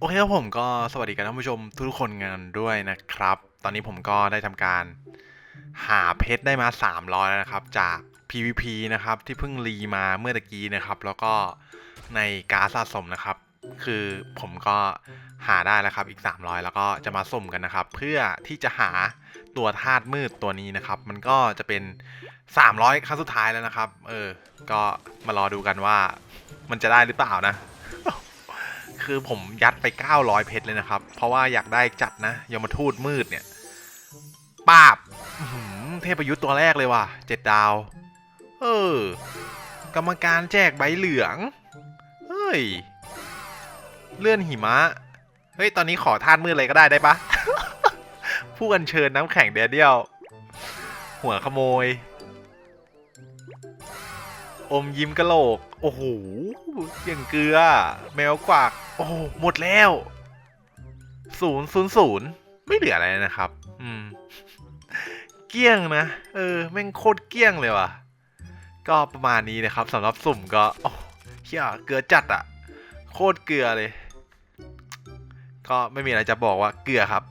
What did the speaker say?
โอเคครับผมก็สวัสดีกันท่านผู้ชมทุกคนกันด้วยนะครับ ตอนนี้ผมก็ได้ทำการหาเพชรได้มา300แล้วนะครับ จาก PVP นะครับ ที่เพิ่งรีมาเมื่อตะกี้นะครับ แล้วก็ในการสะสมนะครับ คือผมก็หาได้แล้วครับอีก 300 แล้วก็จะมาสุ่มกันนะครับ เพื่อที่จะหาตัวธาตุมืดตัวนี้นะครับ มันก็จะเป็น 300ครั้งสุดท้ายแล้วนะครับ เออ ก็มารอดูกันว่ามันจะได้หรือเปล่านะ คือผมยัดไป 900 เพชรเลยนะครับ เพราะว่าอยากได้จัดนะยมทูตมืดเนี่ยปาบเทพยุทธ์ตัวแรกเลยว่ะเจ็ดดาว เออ กรรมการแจกใบเหลือง เฮ้ย เลื่อนหิมะ เฮ้ย ตอนนี้ขอท่านมืดเลยก็ได้ได้ปะ ผู้อัญเชิญน้ำแข็งเดเดียว หัวขโมย อมยิ้มกะโหลก โอ้โหอย่างเกลือ แมวกวัก โอ้หมดแล้วศูนย์ศูนย์ศูนย์ไม่เหลืออะไรนะครับ อืม เกี้ยงนะ เออ แม่งโคตรเกี้ยงเลยว่ะ ก็ประมาณนี้นะครับสำหรับสุ่มก็ โอ้เฮียเกลือจัดอะโคตรเกลือเลย ก็ไม่มีอะไรจะบอกว่าเกลือครับ